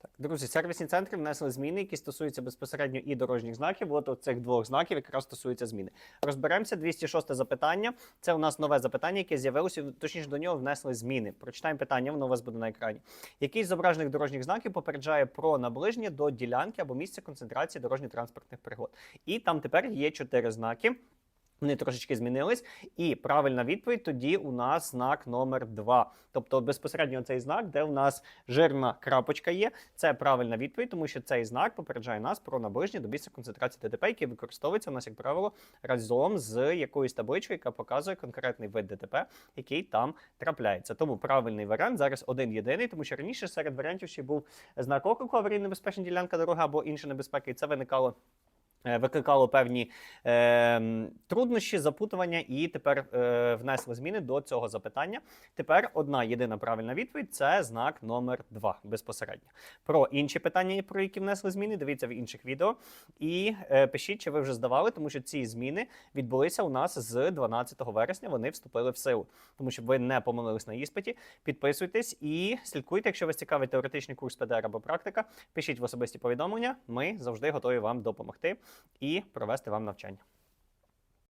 Так, друзі, сервісні центри внесли зміни, які стосуються безпосередньо і дорожніх знаків. От цих двох знаків якраз стосуються зміни. Розберемося. 206 запитання. Це у нас нове запитання, яке з'явилося. Точніше, до нього внесли зміни. Прочитаємо питання, воно у вас буде на екрані. Який з зображених дорожніх знаків попереджає про наближення до ділянки або місця концентрації дорожньо-транспортних пригод? І там тепер є чотири знаки. Вони трошечки змінились, і правильна відповідь тоді у нас знак номер 2. Тобто безпосередньо цей знак, де у нас жирна крапочка є, це правильна відповідь, тому що цей знак попереджає нас про наближення до місця концентрації ДТП, який використовується у нас, як правило, разом з якоюсь табличкою, яка показує конкретний вид ДТП, який там трапляється. Тому правильний варіант зараз один єдиний, тому що раніше серед варіантів ще був знак оклику аварійно небезпечна ділянка дороги або інша небезпека, і це виникало. Е, Викликало певні е, труднощі, запутування, і тепер е, внесли зміни до цього запитання. Тепер одна єдина правильна відповідь це знак номер 2 безпосередньо. Про інші питання, про які внесли зміни, дивіться в інших відео. І е, пишіть, чи ви вже здавали, тому що ці зміни відбулися у нас з 12 вересня. Вони вступили в силу. Тому щоб ви не помилились на іспиті, підписуйтесь і слідкуйте. Якщо вас цікавить теоретичний курс ПДР або практика, пишіть в особисті повідомлення. Ми завжди готові вам допомогти і провести вам навчання.